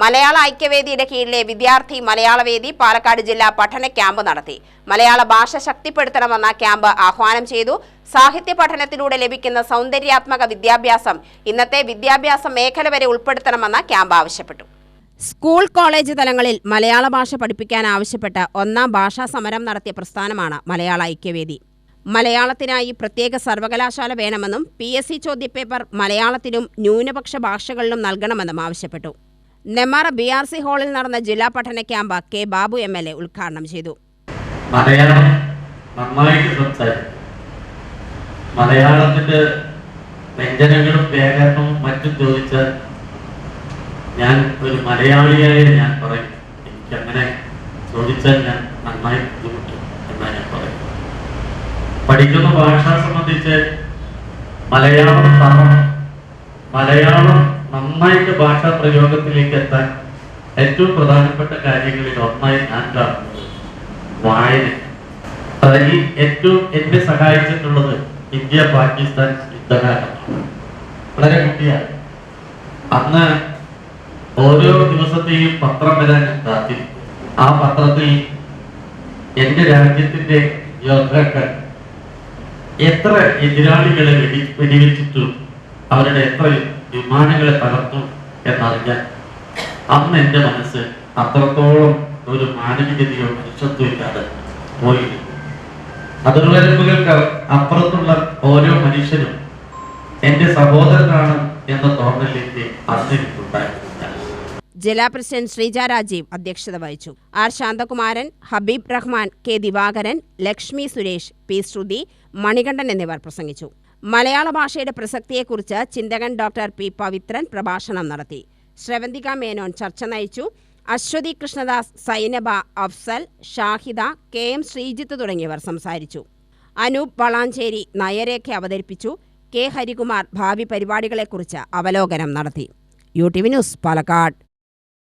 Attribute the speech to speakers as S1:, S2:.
S1: മലയാള ഐക്യവേദിയുടെ കീഴിലെ വിദ്യാർത്ഥി മലയാളവേദി പാലക്കാട് ജില്ലാ പഠന ക്യാമ്പ് നടത്തി. മലയാള ഭാഷ ശക്തിപ്പെടുത്തണമെന്ന ക്യാമ്പ് ആഹ്വാനം ചെയ്തു. സാഹിത്യ പഠനത്തിലൂടെ ലഭിക്കുന്ന സൗന്ദര്യാത്മക വിദ്യാഭ്യാസം ഇന്നത്തെ വിദ്യാഭ്യാസ മേഖല വരെ ഉൾപ്പെടുത്തണമെന്ന ക്യാമ്പ് ആവശ്യപ്പെട്ടു. സ്കൂൾ കോളേജ് തലങ്ങളിൽ മലയാള ഭാഷ പഠിപ്പിക്കാൻ ആവശ്യപ്പെട്ട് ഒന്നാം ഭാഷാ സമരം നടത്തിയ പ്രസ്ഥാനമാണ് മലയാള ഐക്യവേദി. മലയാളത്തിനായി പ്രത്യേക സർവകലാശാല വേണമെന്നും പി എസ് സി ചോദ്യപേപ്പർ മലയാളത്തിലും ന്യൂനപക്ഷ ഭാഷകളിലും നൽകണമെന്നും ആവശ്യപ്പെട്ടു. നെമ്മാറ ബി ആർ സി ഹാളിൽ നടന്ന ജില്ലാ പഠന camp K Babu M L A ഉദ്ഘാടനം ചെയ്തു.
S2: മലയാളം നന്നായിട്ട് മലയാളത്തിന്റെ വ്യഞ്ജനങ്ങളും വ്യാകരണവും മറ്റും ചോദിച്ചാൽ ഞാൻ ഒരു മലയാളിയായ ഞാൻ പറയും. എനിക്കങ്ങനെ ചോദിച്ചാൽ ഞാൻ നന്നായി ബുദ്ധിമുട്ടും എന്നാണ് ഞാൻ പറയുന്നത്. പഠിക്കുന്ന ഭാഷ സംബന്ധിച്ച് മലയാളം മലയാളം നന്നായിട്ട് ഭാഷാ പ്രയോഗത്തിലേക്ക് എത്താൻ ഏറ്റവും പ്രധാനപ്പെട്ട കാര്യങ്ങളിൽ ഒന്നായി ഞാൻ കാണുന്നത് വായന. അതിൽ ഏറ്റവും എന്നെ സഹായിച്ചിട്ടുള്ളത് ഇന്ത്യ പാകിസ്ഥാൻ യുദ്ധകാലമാണ്. വളരെ കുട്ടിയാണ്. അന്ന് ഓരോ ദിവസത്തെയും പത്രം വരാൻ കാത്തി ആ പത്രത്തിൽ എന്റെ രാജ്യത്തിന്റെ യോദ്ധാക്കൾ എത്ര എതിരാളികളെ വെടി വെടിവെച്ചിട്ടു അവരുടെ എത്ര വിമാനങ്ങളെ തകർത്തു എന്നറിഞ്ഞാൽ അന്ന് എന്റെ മനസ്സ് അത്രത്തോളം ഒരു മാനവികതയോ മനുഷ്യത്വം ഇല്ലാതെ പോയിരുന്നു. അതിർവരമ്പുകൾക്ക് അപ്പുറത്തുള്ള ഓരോ മനുഷ്യനും എന്റെ സഹോദരനാണ് എന്ന തോന്നലിന്റെ അന്ന്
S1: ജില്ലാ പ്രസിഡന്റ് ശ്രീജ രാജീവ് അധ്യക്ഷത വഹിച്ചു. R Shanthakumaran Habeeb Rahman K Divakaran Lakshmi Suresh P Sruthi Manikandan എന്നിവർ പ്രസംഗിച്ചു. മലയാള ഭാഷയുടെ പ്രസക്തിയെക്കുറിച്ച് ചിന്തകൻ ഡോക്ടർ പി പവിത്രൻ പ്രഭാഷണം നടത്തി. ശ്രവന്തിക മേനോൻ ചർച്ച നയിച്ചു. അശ്വതി കൃഷ്ണദാസ് സൈനബ അഫ്സൽ ഷാഹിദ കെ എം ശ്രീജിത്ത് തുടങ്ങിയവർ സംസാരിച്ചു. അനൂപ് വളാഞ്ചേരി നയരേഖ അവതരിപ്പിച്ചു. കെ ഹരികുമാർ ഭാവി പരിപാടികളെക്കുറിച്ച് അവലോകനം നടത്തി. U T V news Palakkad.